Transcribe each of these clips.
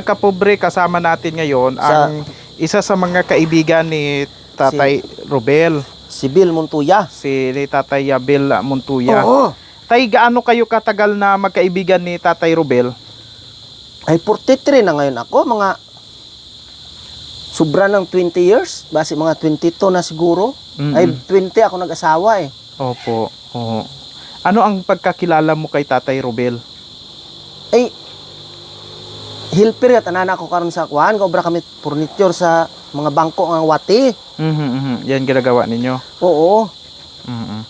Kapobre kasama natin ngayon Sa- ang isa sa mga kaibigan ni Tatay Robel, Si Bill Montuya. si ni Tatay Abel Montuya. Oo. Tay, gaano kayo katagal na magkaibigan ni Tatay Robel? Ay 43 na ngayon ako, mga sobra ng 20 years, base mga 22 na siguro. Mm-mm. Ay 20 ako nag-asawa eh. Opo. Oo. Ano ang pagkakilala mo kay Tatay Robel? Ay hilper at anana ko karon sa kuan, kobra kami furniture sa mga bangko ng wati. Mhm, mhm. Yan ginagawa ninyo. Oo. Mhm.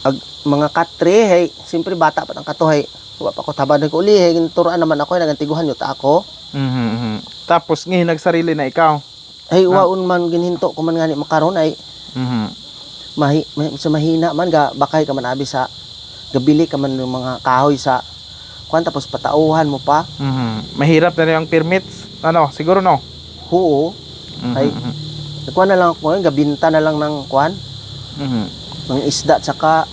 Ag, mga katre, hey, siyempre bata pa ng katuhay. Wa pa ko tabad ko uli, hey, turuan naman ako, nagantiguhan yun ta ako. Mhm, mhm. Tapos ngayon nagsarili na ikaw. Ay, waon man ginhinto ko man ngani makaron ay Mhm. mahi, mahi- sa mahina man ga bakay ka man abi sa gabili ka man ng mga kahoy sa kuan tapos patauhan mo pa. Mhm. Mahirap na rin ang permits. Ano, siguro no. Huo. Mhm, Ay. Kuan na lang ko, gabinta na lang ng kuan, Mhm. ng isda tsaka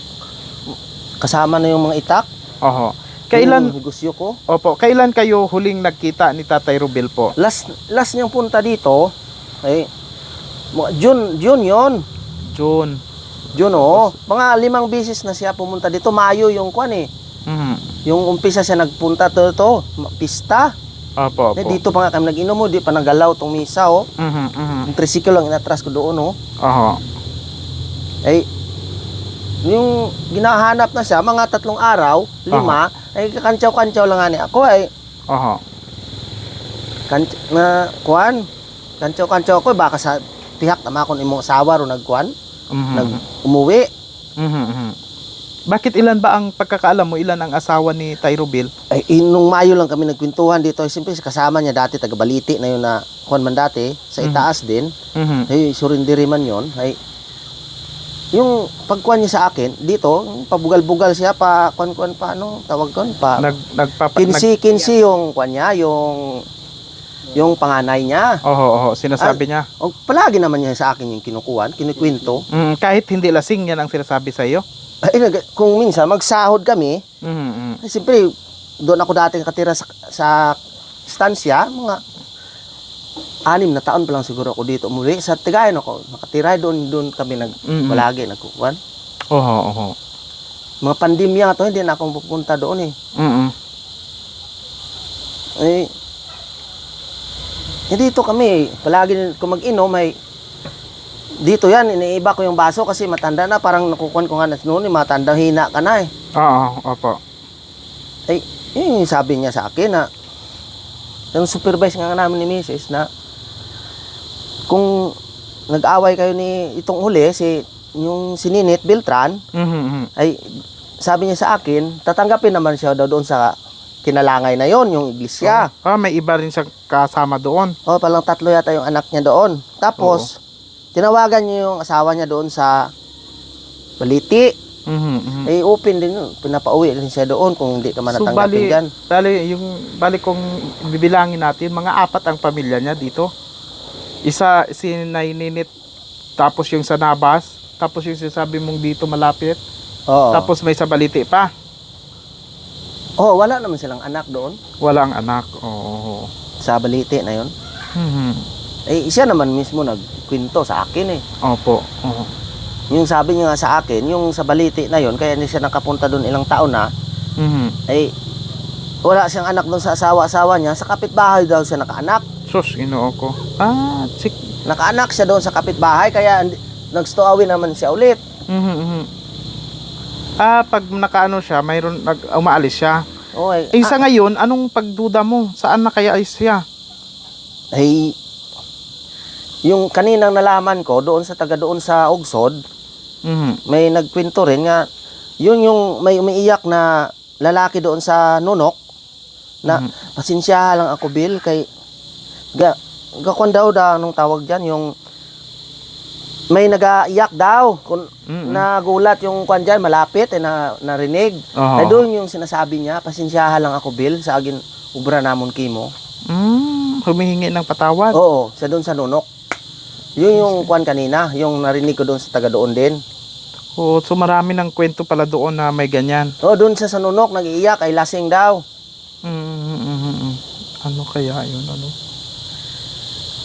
kasama na yung mga itak. Oho. Kailan Yung negosyo ko. Opo, kailan kayo huling nagkita ni Tatay Robel po? Last last niyang punta dito ay June, June 'yon. June. June oh. Mga limang beses na siya pumunta dito. Mayo yung kuan eh. Mhm. Yung umpisa siya nagpunta to, to pista. Opo, Eh, opo. dito pa nga kami nag-inom mo, di pa nagalaw tong misa oh. Mhm, mhm. Yung tricycle lang inatras ko doon oh. Oho. Ay yung ginahanap na siya mga tatlong araw, lima, ay kantsaw-kantsaw lang nga ni ako ay Oho. kan na kuan. Kantsaw-kantsaw ako baka sa tihak tama akong imong asawa ro nagkuan, Mhm. nag umuwi. Mhm, mhm. Bakit ilan ba ang pagkakaalam mo ilan ang asawa ni Tay Robel? Ay in- nung Mayo lang kami nagkwentuhan dito, ay siyempre kasama niya dati taga Baliti na yun na kuan man dati sa Mhm. itaas din. Mhm. ay surindiri man yon ay yung pagkuhan niya sa akin dito pabugal-bugal siya pa kuan-kuan pa ano tawag kon pa Nag nagpapa nag- kinsi kinsi yung kuan niya yung yung panganay niya Oho, oho, sinasabi niya. o palagi naman niya sa akin yung kinukuhan kinukwento Mm, kahit hindi lasing yan ang sinasabi sa iyo. Ay kung minsan magsahod kami Mhm. mhm. ay siyempre doon ako dati nakatira sa, sa stansya mga anim na taon pa lang siguro ako dito umuwi sa Tigayan ako nakatira doon doon kami nag Mhm. palagi nagkukuhan Oho, oho. mga pandemya to hindi na ako pupunta doon eh. Mhm. Eh, eh dito kami, palagi kung mag-inom ay dito yan, iniiba ko yung baso kasi matanda na, parang nakukuhan ko nga na noon, matanda hina ka na eh. Oo, opo. Ay, yun yung sabi niya sa akin na, yung supervise nga namin ni Mrs. na, kung nag-away kayo ni itong huli, si, yung sininit Beltran, Mhm, mhm. ay sabi niya sa akin, tatanggapin naman siya daw doon sa kinalangay na yon yung iglesia. Ah, may iba rin siyang kasama doon. Oh, palang tatlo yata yung anak niya doon. Tapos, tinawagan niya yung asawa niya doon sa Baliti. Mhm, mhm. Eh, open din yun. Pinapauwi din siya doon kung hindi ka man So, natanggapin bali, dyan. bali, yung, bali kung bibilangin natin, mga apat ang pamilya niya dito. Isa, si Naininit, tapos yung sa Nabas, tapos yung sinasabi mong dito malapit, Oo. tapos may sa Baliti pa. oh, wala naman silang anak doon Walang anak. Oo. sa Baliti na yon. Mhm. Eh, siya naman mismo nagkwento sa akin eh. Opo. Oo. Yung sabi niya nga sa akin, yung sa Baliti na yon, kaya hindi siya nakapunta doon ilang taon na, Mhm. eh, wala siyang anak doon sa asawa-asawa niya. Sa kapitbahay daw siya nakaanak. Sus, inoo ko. Ah, sik. Nakaanak siya doon sa kapitbahay, kaya hindi- nagstoawi naman siya ulit. Mhm, mhm. Ah, pag nakaano siya, mayroon nag umaalis siya. Okay. Eh, sa ngayon, anong pagduda mo? Saan na kaya ay siya? ay yung kaninang nalaman ko doon sa taga doon sa Ugsod, Mhm. may nagkwento rin nga yun yung may umiiyak na lalaki doon sa Nunok na Mhm. pasensya lang ako Bill kay ga gakon daw da anong tawag diyan yung may nagaiyak daw kung Mhm. nagulat yung kwan dyan, malapit eh, na narinig. Oo. Ay doon yung sinasabi niya, pasensyahan lang ako Bill sa agin ubra namon kimo. Mm, humihingi ng patawad. Oo, sa doon sa Nunok. Yun yung kwan kanina, yung narinig ko doon sa taga doon din. Oo, so marami ng kwento pala doon na may ganyan. Oo, doon sa sa Nunok, nag-iiyak, ay lasing daw. Mm, mm, mm, mm. Ano kaya? yun ano.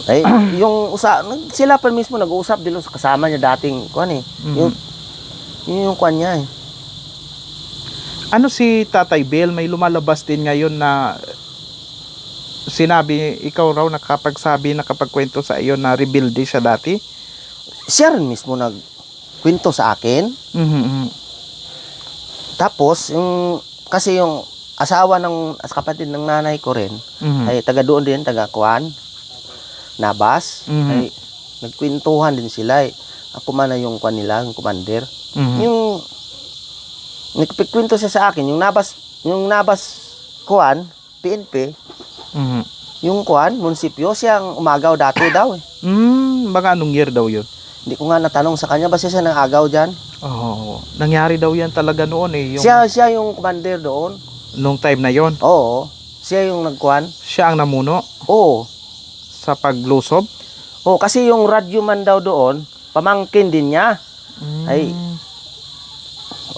Ay, yung usa sila pa mismo nag-uusap dilo sa kasama niya dating kuan eh. Mhm. Yung yun yung kuan niya eh. Ano si Tatay Bill, may lumalabas din ngayon na sinabi, ikaw raw nakapagsabi, nakapagkwento sa iyo na rebelde siya dati? Siya rin mismo nagkwento sa akin. Mhm. Tapos yung kasi yung asawa ng as kapatid ng nanay ko rin Mhm. ay taga doon din, taga kuan. Nabas. Mhm. Ay nagkwentuhan din sila eh. Ako man na yung kuan nila, yung commander. Mhm. Yung nagpikwento siya sa akin, yung nabas, yung nabas kuan, PNP, Mhm. yung kuan, munisipyo, siyang umagaw dati daw eh. Mm, mga anong year daw yun? Hindi ko nga natanong sa kanya, ba siya nang agaw dyan? Oo. nangyari daw yan talaga noon eh. Yung, Siya, siya yung commander doon. Nung time na yon Oo. Siya yung nagkuan. siya ang namuno Oo. sa paglusob. Oo, kasi yung radyo man daw doon, pamangkin din niya. Mm. Ay.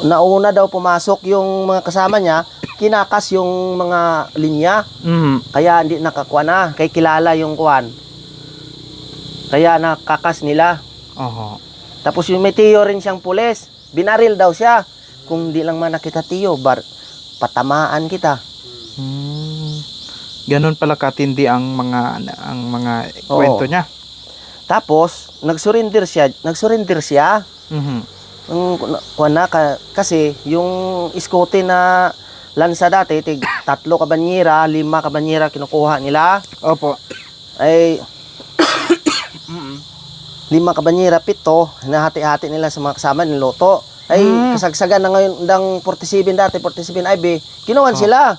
Nauna daw pumasok yung mga kasama niya, kinakas yung mga linya. Mhm. Kaya hindi nakakuha na. Kay kilala yung kuan. Kaya nakakas nila. Oo. Tapos yung may tiyo rin siyang pulis. Binaril daw siya. Kung di lang man nakita tiyo, bar, patamaan kita. Mm. Ganun pala katindi ang mga ang mga Oo. kwento niya. Tapos, nagsurrender siya. Nagsurrender siya. Mhm. Ang na ka, kasi yung iskote na lansa dati, tig tatlo kabanyera, lima kabanyera kinukuha nila. Opo. Ay lima kabanyera, pito, nahati-hati nila sa mga kasama ni Loto. Ay Mm. kasagsagan na ngayon ng 47 dati, 47 IB, kinuwan Oh. sila.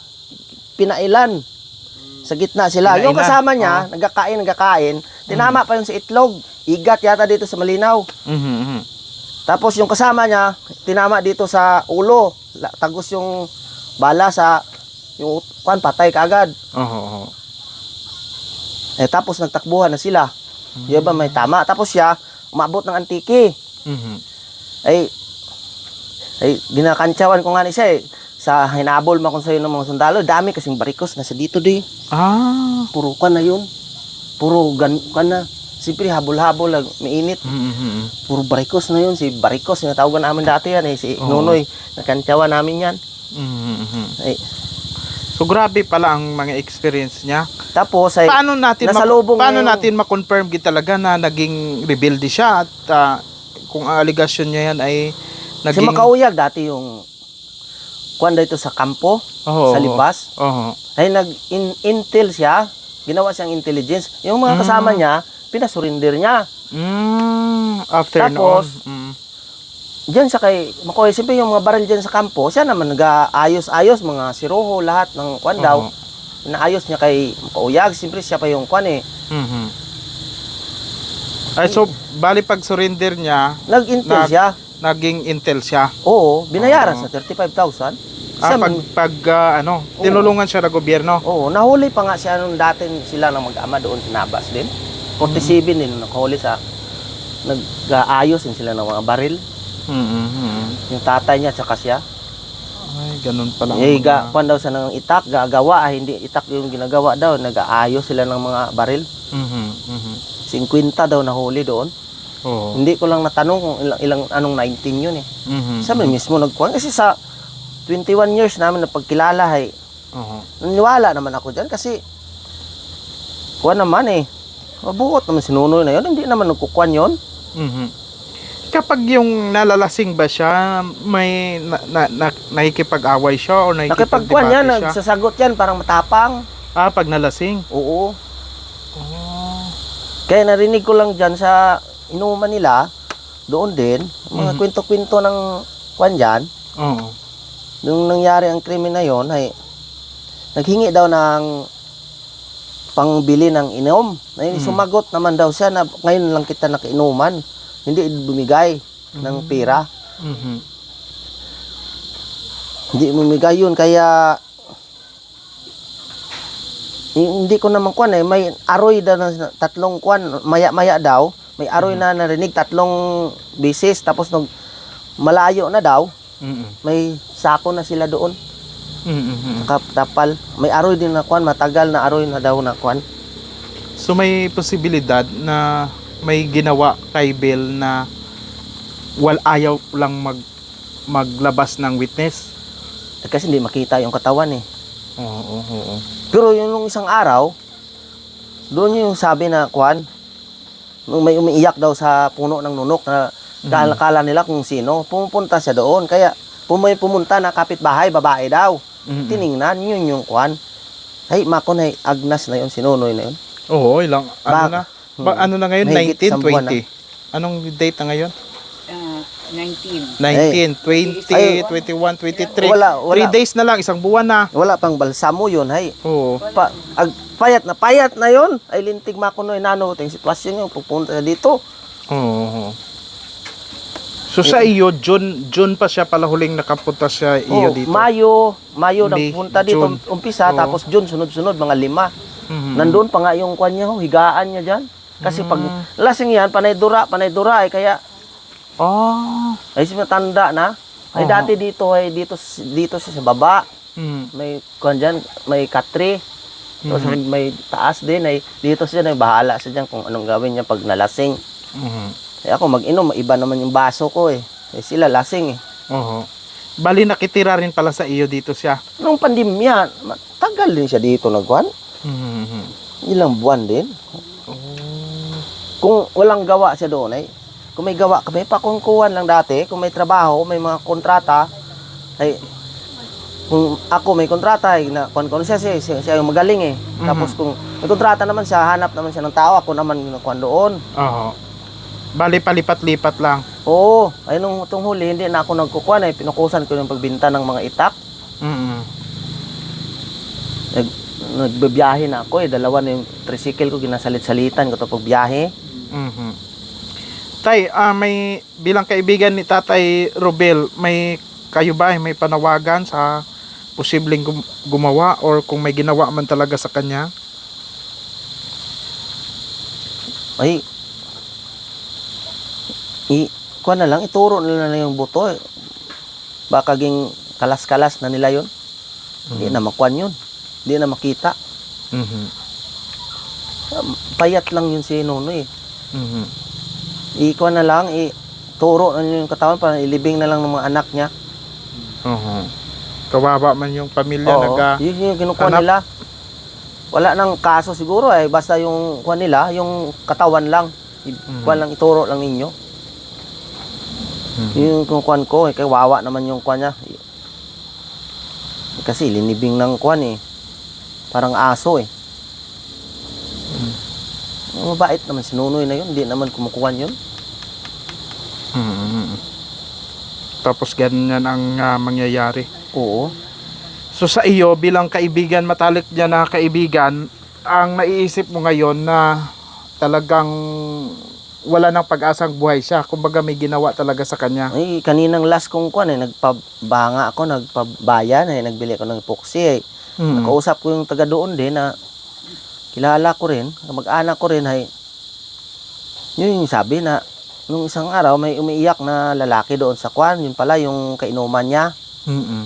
Pinailan. Sa gitna sila. Yung Pinailan. kasama niya, nagkakain, nagkakain, tinama pa yun sa itlog. Igat yata dito sa Malinaw. Mhm. mhm. Tapos yung kasama niya, tinama dito sa ulo. Tagos yung bala sa yung kwan, patay kaagad. Oo. oo. Eh, tapos nagtakbuhan na sila. Di ba may tama? Tapos siya, umabot ng antiki. Mhm. Ay, ay, ginakantsawan ko nga ni siya eh. Sa hinabol man kung sa'yo ng mga sundalo, dami kasing barikos na sa dito di. Ah. Puro kan na yun. Puro gan kan na. Siyempre, habol-habol, lag- mainit. Mhm. mhm. Puro barikos na yun. Si Barikos, sinatawagan namin dati yan eh. Si Oo. Nunoy, nakantsawan namin yan. Mhm. mhm. Ay, So grabe pala ang mga experience niya. tapos ay, Paano natin nasa lubong paano na yung- natin ma-confirm gid talaga na naging rebelde siya at ah, kung ang allegation niya yan ay si naging Makauyag dati yung kuwan dito sa kampo, Oo, sa oo. libas. Oo. ay nag-intel siya, ginawa siyang intelligence. Yung mga kasama Mm. niya, pinasurinder niya. Mm, after Tapos, noon. Mm. Diyan sa kay Makoy, siyempre yung mga baril diyan sa kampo, siya naman nag-ayos-ayos, mga siroho, lahat ng kwan daw. Oo. Inaayos niya kay Makauyag, siyempre siya pa yung kwan eh. Mhm. Ay, so, bali pag surrender niya, Nag-intel Nag- siya. naging intel siya. Oo, binayaran Oo. sa 35,000. Ah, Siya, pag, pag ah, ano, tinulungan siya ng gobyerno. Oo, nahuli pa nga siya nung dati sila nang mag-ama doon sa Nabas din. 47 din nung nakahuli sa nag-aayos din sila ng mga baril. Mhm, mhm. Yung tatay niya tsaka siya. Ay, ganun pala. Eh, ga, kwan daw sa ng itak, gagawa, ah, hindi itak yung ginagawa daw, nag-aayos sila ng mga baril. Mhm, mhm. 50 daw nahuli doon. Oo. Hindi ko lang natanong kung ilang, ilang anong 19 yun eh. Mhm, Sabi mismo nagkuhan. Kasi sa 21 years namin na pagkilala, ay, Oo. naniwala naman ako dyan kasi kuhan naman eh. Mabuot naman si Nunoy na yun. Hindi naman nagkukuhan yun. Mhm. Kapag yung nalalasing ba siya, may na, na, na, nakikipag-away siya o Nakipagkuhan yan, nakikipag-debate siya? nagsasagot yan, parang matapang. Ah, pag nalasing. Oo. Oh. Kaya narinig ko lang dyan sa inuman nila, doon din, mga Mhm. kwento-kwento ng kwan dyan, Oo. nung nangyari ang krimen na yon ay naghingi daw ng pangbili ng inom. Ay, Mhm. Sumagot naman daw siya na ngayon lang kita nakiinuman. Hindi bumigay ng pera. Mhm. Hindi bumigay yun. Kaya hindi ko naman kwan eh. May aroy daw na tatlong kwan. Maya-maya daw. May aroy na narinig tatlong bisis. Tapos nung malayo na daw, Mhm. may sako na sila doon. Mhm. Nakatapal. May aroy din na kwan, matagal na aroy na daw na kwan. So may posibilidad na may ginawa kay Bill na wal ayaw lang mag maglabas ng witness. Eh, kasi hindi makita yung katawan eh. Oo, oo, oo. Pero yung nung isang araw, doon yung sabi na kwan, nung may umiiyak daw sa puno ng nunok na kala, kala nila kung sino, pumupunta siya doon. Kaya pum- may pumunta na kapitbahay, babae daw. Mhm. Tiningnan, yun yung kwan. Ay, makon ay Agnas na yun, sinunoy na yun. Oo, ilang ano Ba- na? Ba, Hmm. ano na ngayon? Mahigit 19, isang buwan 20. Anong date na ngayon? Ah, 19. 19, 20, Ay. 21, 23. Wala, wala. 3 days na lang, isang buwan na. Wala pang balsamo yun, hay. Oo. Pa, ag, payat na payat na yun. Ay, lintig makunoy nano, ting sitwasyon yung pupunta dito. Oo. So sa iyo, June, June pa siya pala huling nakapunta siya iyo Oh, dito. Mayo, Mayo May, nagpunta dito June. umpisa, Oo. tapos June sunod-sunod, mga lima. Mhm. Nandun pa nga yung kwan niya, ho, higaan niya dyan. Kasi pag Mm. lasing yan, panay dura, panay dura, eh, kaya, Ah. ay si matanda na. Ay Oo. dati dito, ay dito, dito siya sa baba. Mhm. May kwan dyan, may katri. Tapos Mhm. may taas din, ay dito siya, ay bahala siya dyan kung anong gawin niya pag nalasing. Mhm. Eh ako mag-inom, iba naman yung baso ko eh. Eh sila lasing eh. Oo. Bali nakitira rin pala sa iyo dito siya. Nung pandemya, matagal din siya dito nagwan. Mhm. Ilang buwan din. Walang gawa siya doon ay, kung may gawa, kami pakungkuhan lang dati, kung may trabaho, may mga kontrata, ay, kung ako may kontrata, ay, na, kung, kung siya, siya, siya, yung magaling eh. Tapos kung may kontrata naman siya, hanap naman siya ng tao, ako naman yung nakuhan doon. Oo. Bali palipat-lipat lang. Oo, ay nung itong huli, hindi na ako nagkukuhan, ay pinukusan ko yung pagbinta ng mga itak. Mhm. Nag, nagbibiyahe na ako eh, dalawa na yung tricycle ko, ginasalit-salitan ko ito pagbiyahe. Mhm. Tay, ah, may bilang kaibigan ni Tatay Robel, may kayo ba ay may panawagan sa posibleng gum- gumawa or kung may ginawa man talaga sa kanya? Ay, i, kuha na lang, ituro na yung buto eh. Baka ging kalas-kalas na nila yun. Hindi na makuan yun. Hindi na makita. Mhm. Um, Payat lang yun si Nuno eh. Mhm. Ikuha na lang, ituro na niyo yung katawan para ilibing na lang ng mga anak niya. Oo. Kawawa man yung pamilya Oo, naga. yun yung kinukuha anak. nila. Wala nang kaso siguro eh. Basta yung kuha nila, yung katawan lang. I- Mhm. kuha lang, ituro lang ninyo. Mhm. Yung kukuhan ko, eh, kay wawa naman yung kuhan niya. Kasi linibing ng kuhan eh. Parang aso eh. Mabait naman si Nunoy na yun. Hindi naman kumukuhan yun. Mhm. Tapos ganyan ang ah, mangyayari. Oo. So sa iyo bilang kaibigan matalik niya na kaibigan, ang naiisip mo ngayon na talagang wala nang pag-asang buhay siya. Kumbaga may ginawa talaga sa kanya. Ay, kaninang last kong kuhan eh. Nagpabanga ako, nagpabayan eh. Nagbili ako ng epoxy eh. Mm. Nakausap ko yung taga doon din na kilala ko rin, mag-anak ko rin ay yun yung sabi na nung isang araw may umiiyak na lalaki doon sa kwan, yun pala yung kainuman niya. Mm-mm.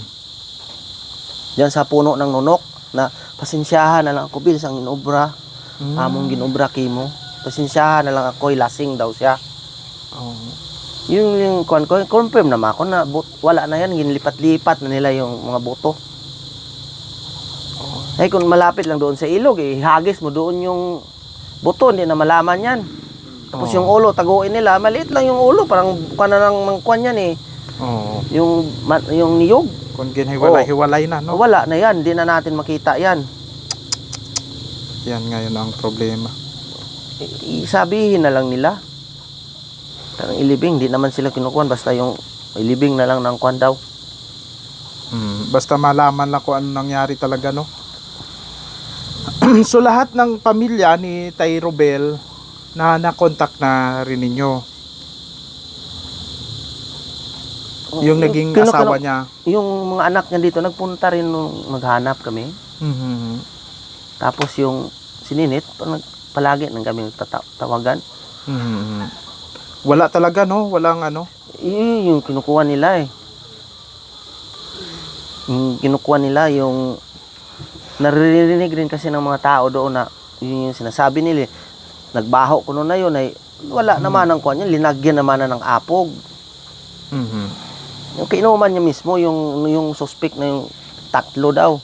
Diyan sa puno ng nunok na pasensyahan na lang ako bilis ang inobra. Mm. Among ginobra kimo. Pasensyahan na lang ako, lasing daw siya. Oo. Yung yung kwan ko, confirm naman ako na but, wala na yan, ginlipat-lipat na nila yung mga buto. Eh kung malapit lang doon sa ilog, eh, hagis mo doon yung buto, hindi na malaman yan. Tapos Oo. yung ulo, taguin nila, maliit lang yung ulo, parang kwan na lang mangkwan yan eh. Oo. Yung, ma- yung niyog, Kung ginhiwalay-hiwalay na, no? wala na yan, hindi na natin makita yan. Yan ngayon ang problema. I- isabihin na lang nila. Parang ilibing, di naman sila kinukuhan, basta yung ilibing na lang ng kwan daw. Mm. Basta malaman lang kung ano nangyari talaga, no? so lahat ng pamilya ni Tay Robel na nakontak na rin ninyo. Yung naging Kinu- asawa niya. Yung mga anak niya dito, nagpunta rin nung maghanap kami. Mhm. Tapos yung sininit, palagi nang kami nagtatawagan. Mhm. Wala talaga, no? Walang ano. Yun yung kinukuha nila eh. yung kinukuha nila yung naririnig rin kasi ng mga tao doon na yun yung sinasabi nila eh. nagbaho ko noon na yun ay wala naman ang niya linagyan naman na ng apog Mhm. yung kinuman niya mismo yung yung suspect na yung tatlo daw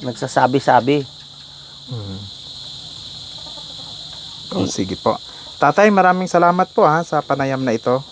nagsasabi-sabi Mhm. Oh, sige po. Tatay, maraming salamat po ha sa panayam na ito.